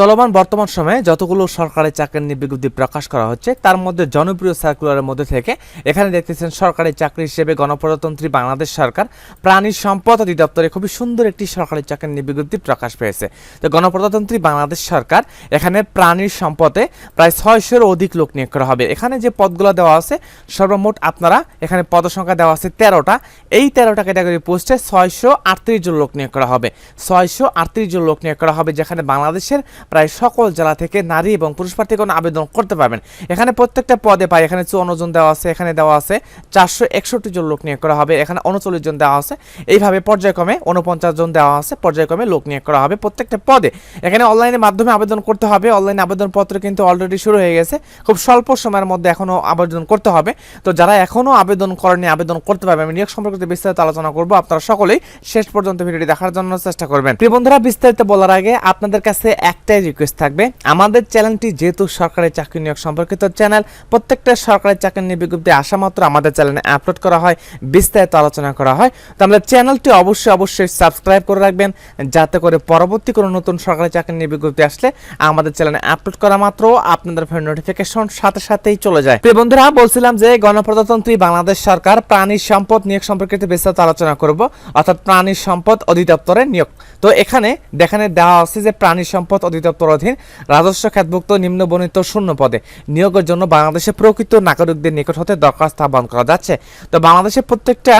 চলমান বর্তমান সময়ে যতগুলো সরকারি চাকরির নিয়োগ বিজ্ঞপ্তি প্রকাশ করা হচ্ছে, তার মধ্যে জনপ্রিয় সার্কুলারের মধ্যে থেকে এখানে দেখতেছেন সরকারি চাকরি হিসেবে গণপ্রজাতন্ত্রী বাংলাদেশ সরকার প্রাণী সম্পদ অধিদপ্তরে খুবই সুন্দর একটি সরকারি চাকরির নিয়োগ বিজ্ঞপ্তি প্রকাশ পেয়েছে। তো গণপ্রজাতন্ত্রী বাংলাদেশ সরকার এখানে প্রাণীর সম্পদে প্রায় ছয়শোর অধিক লোক নিয়োগ করা হবে। এখানে যে পদগুলো দেওয়া আছে, সর্বমোট আপনারা এখানে পদসংখ্যা দেওয়া আছে তেরোটা। এই তেরোটা ক্যাটাগরি পোস্টে ছয়শো আটত্রিশ জন লোক নিয়োগ করা হবে। ছয়শো আটত্রিশ জন লোক নিয়োগ করা হবে যেখানে বাংলাদেশের প্রায় সকল জেলা থেকে নারী এবং পুরুষ প্রার্থীগণ আবেদন করতে পারবেন। এখানে প্রত্যেকটা পদে পাই এখানে চুয়ান্ন জন দেওয়া আছে, এখানে দেওয়া আছে চারশো একষট্টি জন লোক নিয়োগ করা হবে, এখানে উনচল্লিশ জন দেওয়া আছে। এইভাবে পর্যায়ক্রমে উনপঞ্চাশ জন দেওয়া আছে, পর্যায়ক্রমে লোক নিয়োগ করা হবে প্রত্যেকটা পদে। এখানে অনলাইনের মাধ্যমে আবেদন করতে হবে, অনলাইন আবেদনপত্র কিন্তু অলরেডি শুরু হয়ে গেছে। খুব স্বল্প সময়ের মধ্যে এখনও আবেদন করতে হবে। তো যারা এখনও আবেদন করেনি আবেদন করতে পারবে আমি নিয়োগ সম্পর্কে বিস্তারিত আলোচনা করব, আপনারা সকলেই শেষ পর্যন্ত ভিডিওটি দেখার জন্য চেষ্টা করবেন। প্রিয় বন্ধুরা, বিস্তারিত বলার আগে আপনাদের কাছে একটাই রিকোয়েস্ট থাকবে। আমাদের চ্যানেলটি যেহেতু সরকারি চাকরি নিয়োগ সম্পর্কিত চ্যানেল প্রত্যেকটা সরকারি চাকরি নিয়োগ বিজ্ঞপ্তি আসা মাত্র আমাদের চ্যানেলে আপলোড করা হয়, বিস্তারিত আলোচনা করা হয়। তো আমাদের চ্যানেলটি অবশ্যই অবশ্যই সাবস্ক্রাইব করে রাখবেন, যাতে করে পরবর্তী কোনো নতুন সরকারি চাকরি নিয়োগ বিজ্ঞপ্তি আসলে আমাদের চ্যানেলে আপলোড করা মাত্র আপনাদের ফোন নোটিফিকেশন সাথে সাথেই চলে যায়। প্রিয় বন্ধুরা, বলছিলাম যে গণপ্রজাতন্ত্রী বাংলাদেশ সরকার প্রাণী সম্পদ নিয়োগ সম্পর্কিত বিস্তারিত আলোচনা করব, অর্থাৎ প্রাণী সম্পদ অধিদপ্তরের নিয়োগ। তো এখানে দেখানে দেওয়া আছে যে প্রাণী সম্পদ অধিদপ্তর অধীন রাজস্ব খাতভুক্ত নিম্নবর্ণিত শূন্য পদে নিয়োগের জন্য বাংলাদেশের প্রকৃত নাগরিকদের নিকট হতে দরখাস্ত আহ্বান করা যাচ্ছে। তো বাংলাদেশের প্রত্যেকটা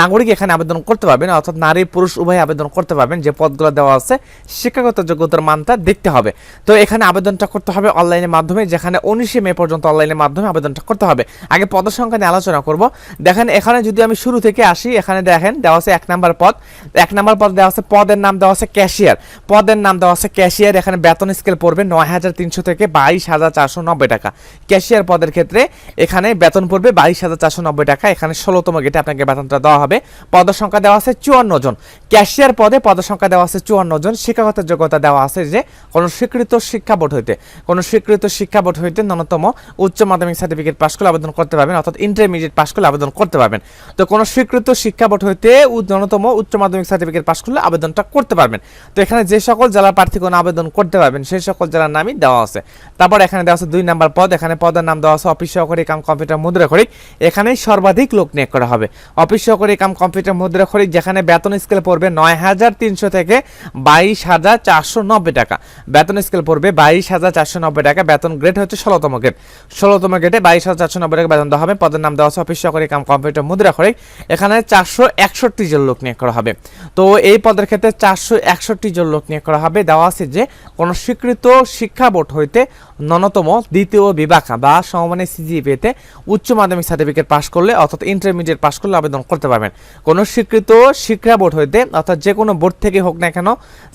নাগরিক এখানে আবেদন করতে পারবেন, অর্থাৎ নারী, পুরুষ, উভয় আবেদন করতে পারবেন। যে পদগুলো দেওয়া আছে, শিক্ষাগত যোগ্যতার মানটা দেখতে হবে। তো এখানে আবেদনটা করতে হবে অনলাইনের মাধ্যমে, যেখানে উনিশে মে পর্যন্ত অনলাইনের মাধ্যমে আবেদনটা করতে হবে। আগে পদের সংখ্যা নিয়ে আলোচনা করব। দেখেন, এখানে যদি আমি শুরু থেকে আসি, এখানে দেখেন দেওয়া আছে এক নাম্বার পদ। এক নাম্বার পদ দেওয়া আছে, পদের নাম দেওয়া আছে ক্যাশিয়ার। পদের নাম দেওয়া আছে ক্যাশিয়ার, এখানে বেতন স্কেল পড়বে নয় হাজার তিনশো থেকে বাইশ হাজার চারশো নব্বই টাকা। ক্যাশিয়ার পদের ক্ষেত্রে এখানে বেতন পড়বে বাইশ হাজার চারশো নব্বই টাকা। এখানে ষোলোতম গেটে আপনাকে বেতনটা দেওয়া হবে। পদের সংখ্যা দেওয়া আছে চুয়ান্ন জন। ক্যাশিয়ার পদে পদের সংখ্যা দেওয়া আছে চুয়ান্ন জন। শিক্ষাগত যোগ্যতা দেওয়া আছে যে কোনো স্বীকৃত শিক্ষা বোর্ড হইতে। কোনো স্বীকৃত শিক্ষা বোর্ড হইতে ন্যূনতম উচ্চ মাধ্যমিক সার্টিফিকেট পাশ করলে আবেদন করতে পারবেন, অর্থাৎ ইন্টারমিডিয়েট পাশ করলে আবেদন করতে পারবেন। তো কোনো স্বীকৃত শিক্ষা বোর্ড হইতে ন্যূনতম উচ্চ মাধ্যমিক সার্টিফিকেট পাশ করলে আবেদনটা করতে পারবেন। তো এখানে যে সকল জেলার প্রার্থীগণ আবেদন করতে পারবেন। সেই সকল জেলার নামই দেওয়া আছে। তারপর এখানে দেওয়া আছে দুই নাম্বার পদ। এখানে পদের নাম দেওয়া আছে অফিস সহকারী কাম কম্পিউটার মুদ্রা মুদ্রাখরিক এখানেই সর্বাধিক লোক নিয়োগ করা হবে। অফিস সহকারী কাম কম্পিউটার মুদ্রা মুদ্রাখরিক যেখানে বেতন স্কেল পড়বে নয় হাজার তিনশো থেকে বাইশ হাজার চারশো নব্বই টাকা। বেতন স্কেল পড়বে বাইশ হাজার চারশো নব্বই টাকা। বেতন গ্রেড হচ্ছে ষোলোতম গ্রেড। ষোলোতম গ্রেডে বাইশ হাজার চারশো নব্বই টাকা বেতন দেওয়া হবে। পদের নাম দেওয়া আছে অফিস সহকারী কাম কম্পিউটার মুদ্রা মুদ্রাখরিক এখানে চারশো একষট্টি জন লোক নিয়োগ করা হবে। তো এই পদের ক্ষেত্রে চারশো একষট্টি জন লোক নিয়োগ করা হবে। দেওয়া আছে যে কোনো স্বীকৃত শিক্ষা বোর্ড হইতে ন্যূনতম দ্বিতীয় বিভাগ বা সমমানের সিজিপিএতে উচ্চ মাধ্যমিক সার্টিফিকেট পাশ করলে অর্থাৎ ইন্টারমিডিয়েট পাশ করলে আবেদন করতে পারবেন। কোনো স্বীকৃত শিক্ষা বোর্ড হইতে অর্থাৎ যে কোনো বোর্ড থেকে হোক না কেন,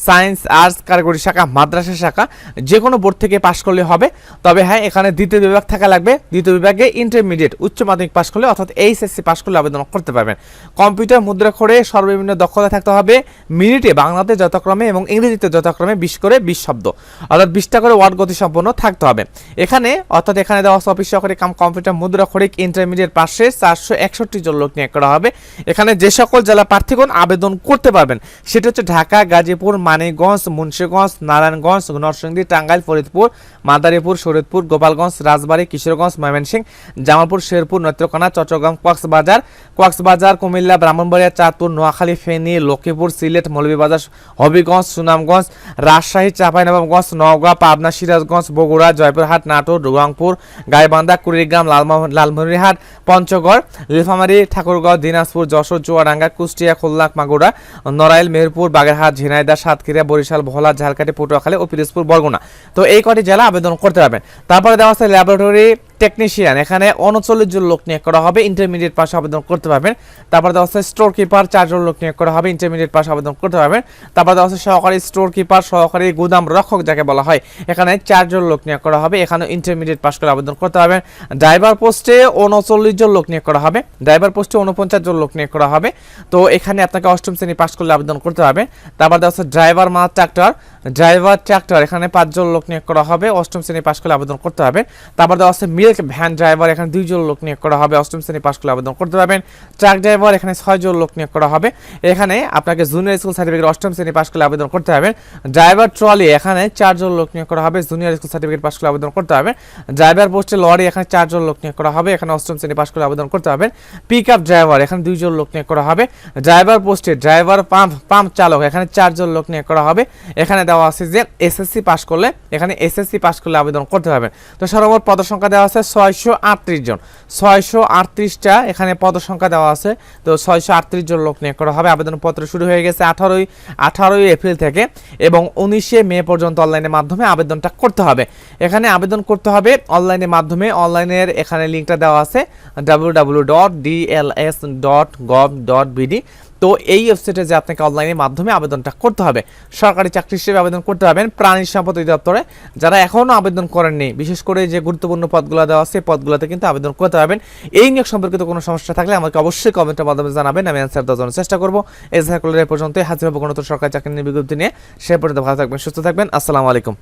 সায়েন্স, আর্টস, কারিগরি শাখা, মাদ্রাসা শাখা, যে কোনো বোর্ড থেকে পাশ করলে হবে। তবে হ্যাঁ এখানে দ্বিতীয় বিভাগ থাকা লাগবে। দ্বিতীয় বিভাগে ইন্টারমিডিয়েট উচ্চ মাধ্যমিক পাশ করলে অর্থাৎ এইচএসসি পাশ করলে আবেদন করতে পারবেন। কম্পিউটার মুদ্রা করে সর্বনিম্ন দক্ষতা থাকতে হবে। মিনিটে বাংলাতে যথাক্রমে এবং ইংরেজিতে যথাক্রমে বিশ করে বিশ শব্দ। অর্থাৎ বিশটা করে ওয়ার্ড গতি সম্পন্ন থাকতে হবে। এখানে, অর্থাৎ এখানে দেওয়া আছে অফিস সহকারী কাম কম্পিউটার, মুদ্রা খরিক ইন্টারমিডিয়েট পাশে চারশো, একষট্টি জন লোক নিয়োগ করা হবে। এখানে যে সকল জেলা প্রার্থীগণ আবেদন করতে পারবেন, সেটা হচ্ছে ঢাকা, গাজীপুর, মানিকগঞ্জ, মুন্সিগঞ্জ, নারায়ণগঞ্জ, নরসিংদী, টাঙ্গাইল, ফরিদপুর, মাদারীপুর, শরীয়তপুর, গোপালগঞ্জ, রাজবাড়ী, কিশোরগঞ্জ, ময়মনসিংহ, জামালপুর, শেরপুর, নেত্রকোনা, চট্টগ্রাম, কক্সবাজার কক্সবাজার, কুমিল্লা, ব্রাহ্মণবাড়িয়া, চাঁদপুর, নোয়াখালী, ফেনী, লক্ষ্মীপুর, সিলেট, মৌলভীবাজার, হবিগঞ্জ, সুনামগঞ্জ, রাজশাহী চাঁপাইনবাবগঞ্জ নওগাঁ, পাবনা, সিরাজগঞ্জ, বগুড়া, জয়পুরহাট, নাটোর রুয়াংপুর গাইবান্ধা, কুড়িগ্রাম লালমনিরহাট পঞ্চগড়, নীলফামারী, ঠাকুরগাঁও, দিনাজপুর, যশোর, চুয়াডাঙ্গা, কুষ্টিয়া, খুলনা মাগুড়া নড়াইল মেহেরপুর বাগেরহাট, ঝিনাইদা, সাতক্ষীরা, বরিশাল, ভোলা, ঝালকাঠি, পটুয়াখালী ও পিরোজপুর, বরগুনা। তো এই কটি জেলা আবেদন করতে পারবেন। তারপরে দেওয়া আছে ল্যাবরেটরি টেকনিশিয়ান এখানে উনচল্লিশ জন লোক নিয়োগ করা হবে ইন্টারমিডিয়েট পাস আবেদন করতে পারবেন। তারপর দেওয়া আছে স্টোর কিপার চারজন লোক নিয়োগ করা হবে ইন্টারমিডিয়েট পাস আবেদন করতে পারবেন। তারপর দেওয়া আছে সহকারী স্টোর কিপার সহকারী গুদাম রক্ষক যাকে বলা হয়। এখানে চারজন লোক নিয়োগ করা হবে এখানে ইন্টারমিডিয়েট পাস করে আবেদন করতে পারবেন। ড্রাইভার পোস্টে উনচল্লিশ জন লোক নিয়োগ করা হবে ড্রাইভার পোস্টে উনপঞ্চাশ জন লোক নিয়োগ করা হবে। তো এখানে আপনাকে অষ্টম শ্রেণি পাস করলে আবেদন করতে হবে। তারপর দেওয়া আছে ড্রাইভার মা ট্রাক্টর ড্রাইভার ট্রাক্টর এখানে পাঁচজন লোক নিয়োগ করা হবে, অষ্টম শ্রেণি পাস করলে আবেদন করতে হবে। তারপর দেওয়া আছে মিল্ক ভ্যান ড্রাইভার, এখানে দুইজন লোক নিয়োগ করা হবে। অষ্টম শ্রেণি পাশ করলে আবেদন করতে পারবেন। ট্রাক ড্রাইভার, এখানে ছয়জন লোক নিয়োগ করা হবে। এখানে আপনাকে জুনিয়র স্কুল সার্টিফিকেট অষ্টম শ্রেণি পাশ করলে আবেদন করতে হবে ড্রাইভার ট্রলি, এখানে চারজন লোক নিয়োগ করা হবে। জুনিয়র স্কুল সার্টিফিকেট পাশ করলে আবেদন করতে হবে ড্রাইভার পোস্টে লরি, এখানে চারজন লোক নিয়োগ করা হবে। এখানে অষ্টম শ্রেণি পাশ করলে আবেদন করতে হবে পিক আপ ড্রাইভার, এখানে দুইজন লোক নিয়োগ করা হবে। ড্রাইভার পোস্টে ড্রাইভার পাম্প পাম্প চালক, এখানে চারজন লোক নিয়োগ করা হবে। এখানে দেওয়া আছে যে এসএসসি পাস করলে, এখানে এসএসসি পাস করলে আবেদন করতে হবে তো সর্বমোট পদসংখ্যা দেওয়া আছে ছয়শো আটত্রিশ জন। ছয়শো আটত্রিশটা এখানে পদসংখ্যা দেওয়া আছে। তো ছয়শো আটত্রিশ জন লোক নিয়োগ করা হবে। আবেদনপত্র শুরু হয়ে গেছে আঠারোই আঠারোই এপ্রিল থেকে এবং উনিশে মে পর্যন্ত অনলাইনের মাধ্যমে আবেদনটা করতে হবে। এখানে আবেদন করতে হবে অনলাইনের মাধ্যমে। অনলাইনের এখানে লিঙ্কটা দেওয়া আছে। W W dot DLS dot gov dot BD তো এই ওয়েবসাইটে যে আপনাকে অনলাইনের মাধ্যমে আবেদনটা করতে হবে, সরকারি চাকরি হিসেবে আবেদন করতে হবেন প্রাণী সম্পদ অধিদপ্তরে। যারা এখনও আবেদন করেননি, বিশেষ করে যে গুরুত্বপূর্ণ পদগুলো দেওয়া আছে পদগুলোতে কিন্তু আবেদন করতে পারবেন। এই নিয়োগ সম্পর্কিত কোনো সমস্যা থাকলে আমাকে অবশ্যই কমেন্টের মাধ্যমে জানাবেন, আমি অ্যান্সার দেওয়ার জন্য চেষ্টা করব। এই সার্কুলার পর্যন্ত হাজির হব কোনো সরকারি চাকরি নিয়ে বিজ্ঞপ্তি নিয়ে। সে পর্যন্ত ভালো থাকবেন, সুস্থ থাকবেন। আসসালামু আলাইকুম।